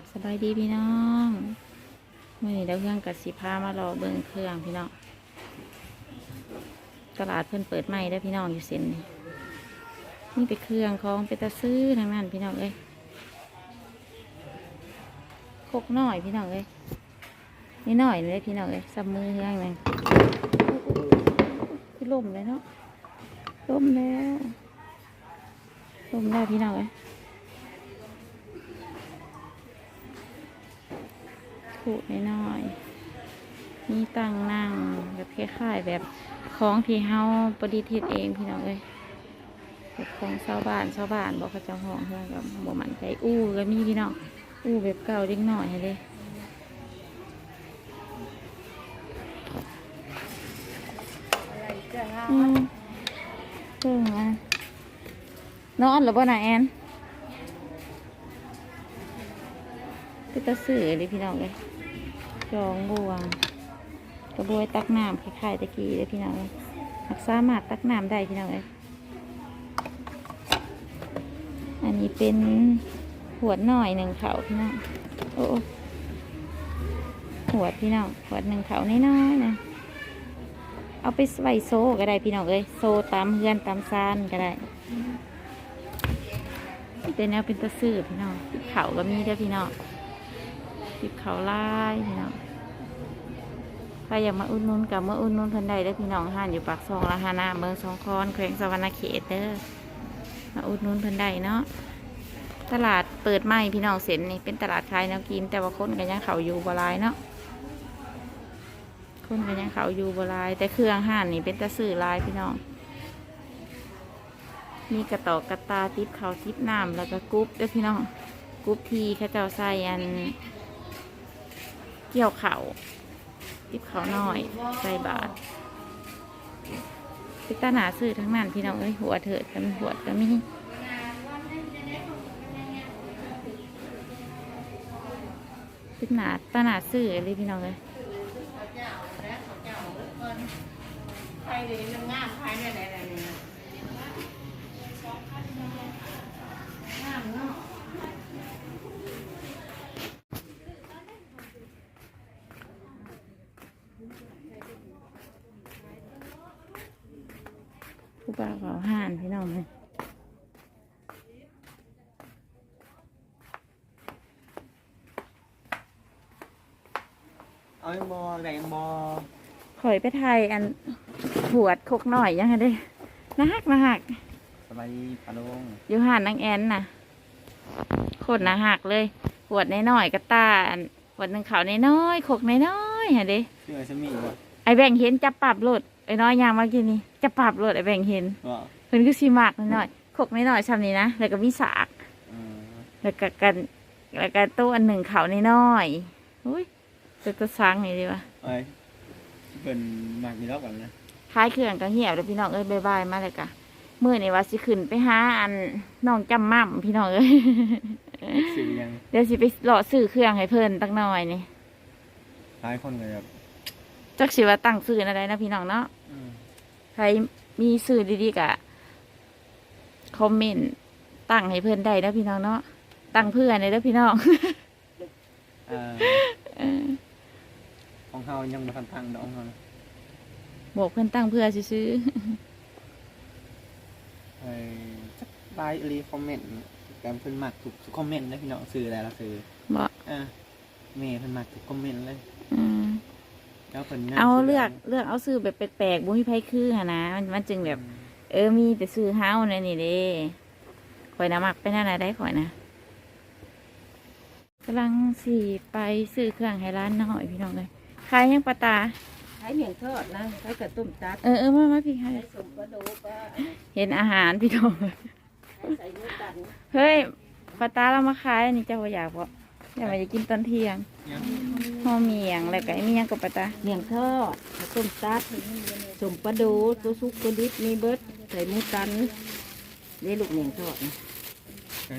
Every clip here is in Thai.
บสบายดีพี่น้องเมื่อนี้เราเครื่องกับสีพามารอเบิ่งเครื่องพี่น้องตลาดเพิ่นเปิดใหม่ได้พี่น้องอยู่เส้นนี้นี่เป็นเครื่องของเปตะซื้อทางนั้นพี่น้องเอ้ยคกหน้อยพี่น้องเอ้ยนี่หน่อยเลยพี่น้องเอ้ยซับมือเครื่องหนึงคือล่มเลยเนาะล่มแล้วล่มแล้วพี่น้องเอ้ย ถูกน้อยๆมีตั้งนั่งแบบคล้ายๆแบบของที่เฮาประดิษฐ์เองพี่น้องเอ้ยแบบของชาวบ้านชาวบ้านบอกเขาจ้าห้องเพื่อนกับบ่มันใจอู้ก็มีพี่น้องอู้แบบเก่าเด็กหน่อยให้เลยอืมเพิ่งมานอนหรือบ่น่ะแอนคือตะสื่อเลยพี่น้องเลย จองบัวกระบวยตักน้ำคล้ายๆตะกี้เลยพี่น้องเลยหักสามารถตักน้ำได้พี่น้องเลยอันนี้เป็นหัวหน่อยหนึ่งเขาพี่น้องโอ้หัวพี่น้องหัวหนึ่งเขาน้อยๆนะเอาไปใส่โซ่ก็ได้พี่น้องเลยโซ่ตามเฮือนตามซานก็ได้เป็นแนวเป็นตะสือพี่น้องเขาก็มีเด้พี่น้อง ติบเขาไลายพี่น้องใครอยากมาอุดหนุนกับมาอุดหนุนเพิ่นใดได้อพี่น้องห้านอยู่ปากซองละหานาเมืองสองคอนแขวงสวรรณเขตเด้อมาอุดหนุนเพิ่นใดเนาะตลาดเปิดใหม่พี่น้องเซ็นนี่เป็นตลาดขายแนวกินแต่ว่าคนกันยังเขาอยู่บหลายเนาะคนกันยังเขาอยู่บหลาย แต่เครื่องห้านนี่เป็นตะสื่อลายพี่น้องมีกระตอกกระตาติบเขาติบน้ำแล้วก็กรุ๊ปเด้อพี่น้องกรุ๊ปทีเข้าเจ้าใส่อัน เกี่ยวเขาติบเขาหน่อยใส่บาทพิตาหนาซื้อทั้งนั้นพี่น้องเอ้ยหัวเถิดกันหัวก็มีพิตาหนาตาหนาซื้อเลยพี่น้องเลยใครเลยนงามใครเนี่ยไหนไหนเนี่ยงามเนาะ ผู้บ่าวเขาห่านพี่น้องเลยเอายังบอแรงบอข่อยไปไทยอันหัวดคกหน่อยยังไงเด้นะฮักนะฮักสบายดีปะลุงอยู่ห่านนางแอนน่ะโคตรนะหักเลยหัวดน้อยๆกระตาอันหัวดหนึ่งเขาน้อยๆขกน้อยๆฮะเด้ชื่ออะไรสมีบ่ไอแบ่งเห็นจะปรับโหลดไอ้น้อยยางเมื่อกี้นี้จะปรับโหลดไอแบ่งเห็นบ่เพิ่นก็สีมากน้อยๆขกน้อยๆชำนี้นะแล้วก็มีสาก เออแล้วก็กันแล้วก็ตู้อันหนึ่งเขาน้อยๆอุ้ยจะตัวซังนี่ดีวะไอ้เป็นมากมีรอบกันนะคล้ายเครื่องก็เหี่ยวเลยพี่น้องเอ้ยบายบายมาเลยกะมื่อนี่ว่าสิขึ้นไปหาอันน้องจำมั่มพี่น้องเอ้ย สื่อยังเดี๋ยวสิไปหล่อซื้อเครื่องให้เพิ่นตั้งหน่อยนี่ หลายคนเลยแบบ จักสิว่าตั้งซื้ออะไรนะพี่น้องเนาะอืมใครมีซื้อดีๆกะคอมเมนต์ตั้งให้เพิ่นได้นะพี่น้องเนาะตั้งเพื่อนเลยนะพี่น้องเอ่อเออของเขายังมาทันทางดอกของเขานะบอกเพิ่นตั้งเพื่อซื้อไอ้จักไลน์รีคอมเมนต์การเพิ่นมักถูกทุกคอมเมนต์นะพี่น้องสื่ออะไรละสื่อๆบอกอะเมย์เพิ่นมักทุกคอมเมนต์เลยอืม แล้วเพิ่นน่เอาสื่เลือกเลือกเอาซื้อแบบแปลกๆบุ้ยไพ่คือหะนะมันมันจึงแบบอืมเออมีแต่ซื้อเฮาในนี่เด้ข่อยนะมักเป็นอะไรได้ข่อยนะกำลังสีไปซื้อเครื่องให้ร้านน้อยพี่น้องเลยขายยังปะตาใช้เหนียงทอดนะใช้กระตุ้มตัดเออเออมามาพี่ให้ใช้สมกระดูกก็เห็นอาหารพี่น้องใส่เนื้อตันเฮ้ยปะตาเรามาขายอันนี้เจ้าบ่อยากบ่อยากมาจะกินตอนเที่ยง ยัง ห่อเมียงแล้วก็ไอ้มีหยังกับปะตาเหนียงทอดกระตุ้มตัดสมกระดูกตัวซุกตัวดิบมีเบิดใส่หมูตันนี่ลูกเหนียงทอดนะใช่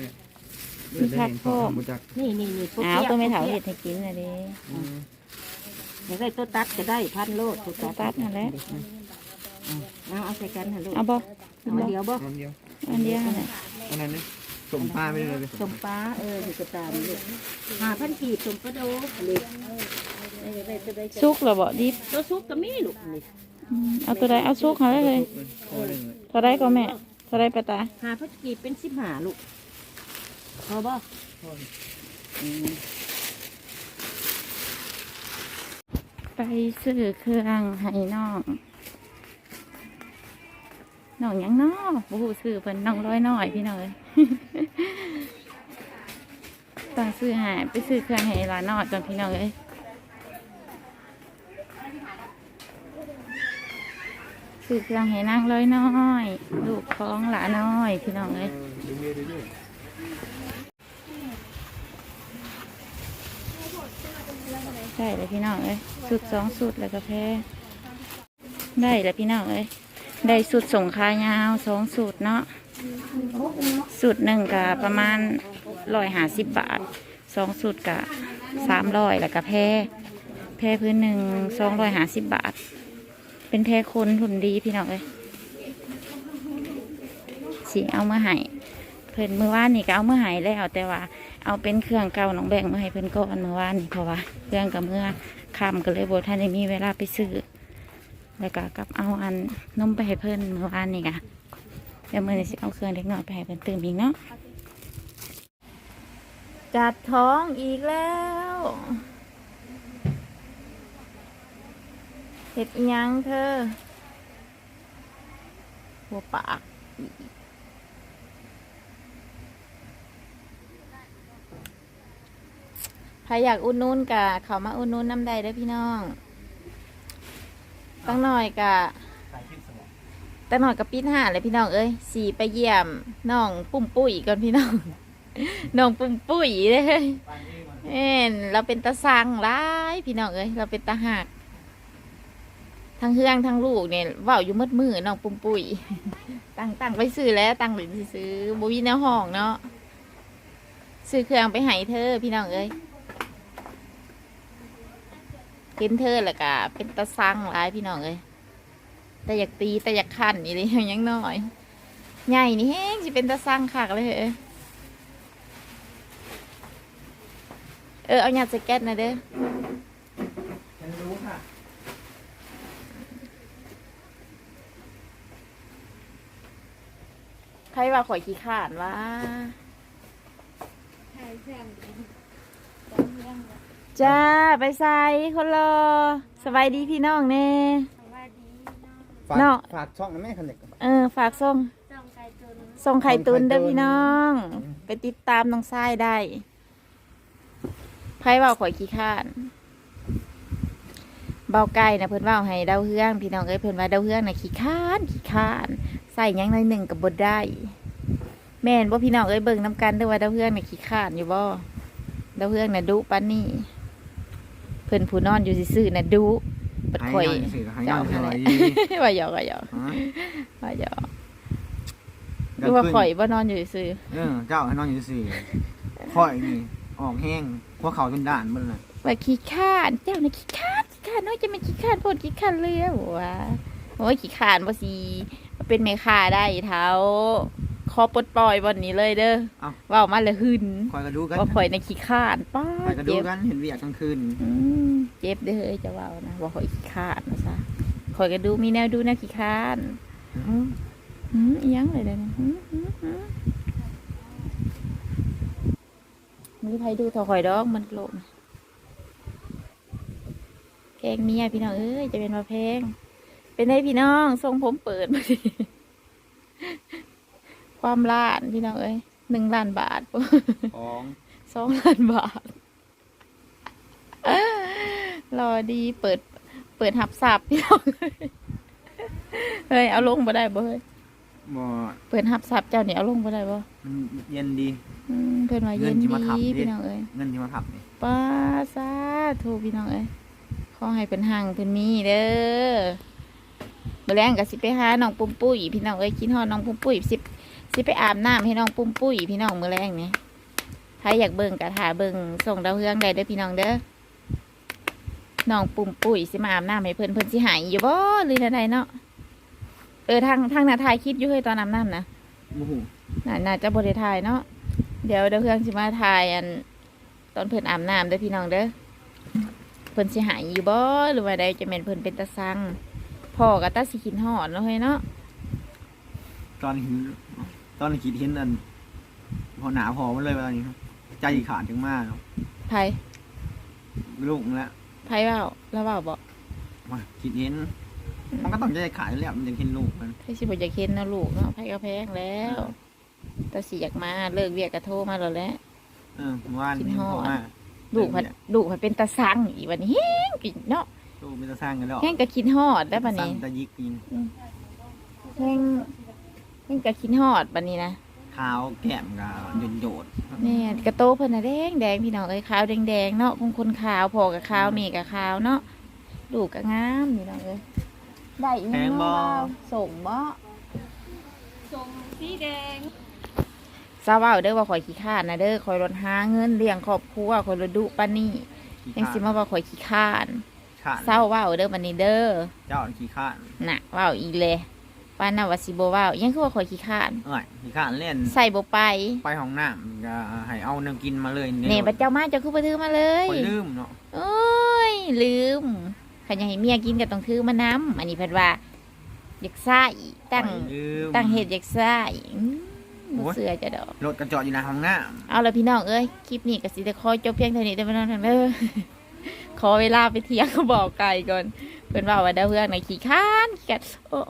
มีผักโขมรู้จักนี่นี่นี่อ้าวตัวไม่เถาเห็เห็ดดให้กินนะเด้อืมอยากได้ตัวตัดก็ได้พันโลดตัวตัวตัดนั่นแหละเอาเอาใส่กันฮะลูกเอาบ่เอาเดียวบ่อันเดียวอันเดียวนั่นแหละอันนั้นนี่ สมป้าไม่ได้เลยสมป้าเอออยู่กระตามลูกหาพันกีบสมปลาโดเลยได้ได้ได้ซุกเหรอบ่ดิบตัวซุปก็มีลูกนี่อืมเอาตัวใดเอาซุกเขาได้เลยเท่าไรก็แม่เท่าไรปะตาหาพันกีบเป็นสิบหาลูกพอบ่อืมไปซื้อเครื่องให้น้อง น้องยังนอบูฮูซื้อเพิ่นน้องร้อยน้อยพี่น้องเอ้ยต้องซื้อหาไปซื้อเครื่องให้ลานนอยก่อนพี่น้องเอ้ยซื้อเครื่องให้นางร้อยน้อยลูกของหลานน้อยพี่น้องเอ้ยดูเมียดูด้วยใช่เลยพี่น้องเอ้ยสุดสองสุดแล้วก็แพ้ได้แล้วพี่น้องเอ้ย ได้สุดส่งคายาวสองสุดเนาะสุดหนึ่งกับประมาณร้อยหาสิบบาทสองสุดกับสามร้อยแล้วก็แพ้แพ้พื้นหนึ่งสองร้อยหาสิบบาท เป็นแพ้คนทุนดีพี่น้องเอ้ยสิเอาเมาให้เพิ่นเมือว่านนี่ก็เอาเมาให้แล้วแต่ว่า เอาเป็นเครื่องเก่าน้องแบ่งมาให้เพิ่นก่อนเมื่อวานนี่เพราะว่าเครื่องกับเมื่อคำก็เลยบ่ทันได้มีเวลาไปซื้อ แล้วก็กับเอาอันนมไปให้เพิ่นเมื่อวานนี่ค่ะเดี๋ยวมื้อนี้สิเอาเครื่องเล็กน้อยไปให้เพิ่นตื่มอีกเนาะจัดท้องอีกแล้วเห็ดยังเธอ หัวปากใครอยากอุดหนุนกะเขามาอุดหนุนน้ำใดเด้พี่น้อง ตั้งหน่อยกะตั้งหน่อยกับปีนหาเลยพี่น้องเอ้ยสีไปเยี่ยมน้องปุ่มปุ้ยก่อนพี่น้องน้องปุ่มปุ้ยเลยเอ็นเราเป็นตาสังร้ายพี่น้องเอ้ยเราเป็นตาหักทั้งเฮืองทั้งลูกเนี่ยเว่าอยู่มืดมือน้องปุ่มปุ้ยตั้งตั้งไปซื้อแล้วตั้งหรือสิซื้อบุวีแนวห้องเนาะซื้อเครื่องไปให้เธอพี่น้องเอ้ย เห็นเธอแล้วก็เป็นตาซังหลายพี่น้องเอ้ยแต่อยากตีแต่อยากขันนี่เลยยังน้อย ใหญ่นี่แห้งจะเป็นตาซังคักเลยเอ้ยเออเอาหยาดสเก็ตนะเด้อฉันรู้ค่ะใครว่าข่อยขี้ขานวะ จ้าไปใส่คนรอสบายดีพี่น้องเน่ฝากเนาะฝากช่องนะแม่คันเด็กเออฝากส่งส่งไข่ตุนเด้อพี่น้อง ไปติดตามน้องทรายได้ไพ่ว่าข่อยขี้ข้านเบาไก่นะเพิ่นว่าให้เดาเฮืองพี่น้องเอ้ยเพิ่นว่าเดาเฮืองนะขี้ข้านขี้ข้าน ใส่หยังหน่อยหนึ่งกับบดได้ แม่นบ่พี่น้องเอ้ยเบิ่งน้ำกันเด้อว่าเดาเฮืองนะขี้ข้านอยู่บ่เดาเฮืองนะดุปานนี่เพิ่นผู้นอนอยู่ซื่อๆนะดุเปิดข่อยสิหายเจ้าเงาอะไรเลยว่าหยอกว่าหยอกฮะว่าหยอกคือว่าข่อยบ่นอนอยู่ซื่อเออเจ้าให้นอนอยู่สี่ข่อยนี่ออกแห้งพวกเขาจนด่านเบิ่เลยว่าขี้ข้านเจ้าน่ะขี้ข้านขี้ข้านน้อยจะเป็นขี้ข้านโพดขี้ข้านเลยอะว่าโอ้ยขี้ข้านบ่สิมาเป็นแม่ค้าได้เท้า ขอปลดปล่อยวันนี้เลยเด้อเอ้า เว้ามาเลยหึนข่อยก็ดูกันว่าข่อยในขี้ข้านป้าข่อยก็ดูเจ็บกันเห็นเวียกกลางคืนอืมเจ็บเด้อเฮ้ยจะเว้านะว่าข่อยขี้ข้านนะซะข่อยก็ดูมีแนวดูแนวขี้ข้านอืมอืมอิหยังเลยเด้อเนี่ยอืมอืมอืมมีใครดูเถอข่อยดอกมันโกรธแพงเมียพี่น้องเอ้ยจะเป็นมาแพง เป็นไงพี่น้องทรงผมเปิดมาดิ ความล้านพี่น้องเอ้ยหนึ่งล้านบาทของสองล้านบาทรอดีเปิด เปิดหับสับพี่น้องเฮ้ยเอาลงมาได้บ่เฮ้ยบ่เปิดหับสับเจ้าเนี่ยเอาลงมาได้บ่มันเย็นดีอืมเพิ่นว่าเย็นเงินที่ดีมาทำดิพี่น้องเอ้ยเงินที่มาทับนี่ป้าซาโทพี่น้องเอ้ยขอให้เป็นห่างเป็นมีเด้อมื่อแรงก็สิไปหาน้องปุ้มปุ้ยพี่น้องเอ้ยกินฮอดน้องปุ้มปุ้ยสิ สิไปอาบน้ำให้น้องปุ้มปุ้ยพี่น้องมื่อแรงนี่ถ้าอยากเบิ่งก็ถ่าเบิ่งส่งดาวเฮืองได้เด้อพี่น้องเด้อน้องปุ้มปุ้ยสิมาอาบน้ำให้เพิ่นเพิ่นสิหายอยู่บ่หรือใดเนาะเออทางทางน่ะถ่ายคลิปอยู่เฮ้ยตอนอาบน้ำนะโอ้โหน่าน่าจะบริถ่ายเนาะเดี๋ยวเดี๋ยวเพื่อนสิมาถ่ายอัน ตอนเพิ่นอาบน้ำเด้อพี่น้องเด้อเพิ่นสิหายอยู่บ่หรือว่าใดจะแม่นเพิ่นเป็นตาซังพ่อก็ตาสิขินหอดเนาะเฮ้ยเนาะตอนเห็น ตอนคิดเห็นอันพอหนาพอมันเลยว่าตอนนี้ครับ ใจขาดจังมากครับไผลูกแล้วไผเว้าแล้วเว้าบ่ว่าคิดเห็น มันก็ต้องใจขาดอยู่แล้วมันยังเห็นลูกมัน ไผสิบ่อยากเห็นเนาะลูกเนาะไผก็แพงแล้วตาสิอยากมาเลิกเวียกก็โทรมาแล้วแหละ เออเมื่อวานคิดนี้ฮอด พอมาลูกพันลูกพันเป็นตาซังอีกวันนี้แห้งกินเนาะลูกมันจะสร้างกันแล้วแห้งก็คิดฮอดแล้วบัดสร้างนี้ตะยิกยิง แห้ง แห้งก็คิดฮอดบัดนี้นะเท้าแก้มกับโยนโดดเนี่ยกระโตเพิ่นน่ะแดงแดงพี่น้องเอ้ยขาวแดงแดงๆเนาะคงคนขาวพอกับขาวเมกับขาวเนาะลูกก็งามพี่น้องเอ้ยได้อีกแพงบ่ส่งบ่ส่งสีแดงทราบว่าเด้อว่าข่อยขี้ข้านนะเด้อข่อยรถหาเงินเลี้ยงครอบครัวข่อยรถดุปานนี้ยังสิมาว่าข่อยขี้ข้านขาดเศร้าเว้าเด้อบัดนี้เด้อเจ้าขี้ข้านน่ะเว้าอีเลย ปานน่ะว่าสิบ่เว้ายังคือว่าข่อยขี้ข้านเอ้ยขี้ข้านเล่นใส่บ่ไป ไปห้องน้ำก็ให้เอาน้ำกินมาเลยเน่บัดเจ้ามาเจ้าคือบ่ถือมาเลยคอยลืมเนาะโอ้ยลืมขันอยากให้เมียกินก็ต้องถือมาน้ำอันนี้เพิ่นว่าอยากซ่าอีกตั้งข้อยลืมตั้งเหตุอยากซ่าอีกอืมโอ้บ่ยเสือจะดอกรถกระจอดอยู่ในห้องน้เอาละพี่น้องเอ้ยคลิปนี้ก็สิได้ขอจบเพียงเท่านี้ได้อพี่น้องทั้งเด้อขอเวลาไปเที่ยวก็บอกไก่ก่อนเพิ่นว่าว่าเด้อเพื่อนในขี้ค้านขี้กัดโอ้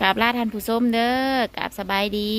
กราบลาท่านผู้ส้มเด้อกราบสบายดี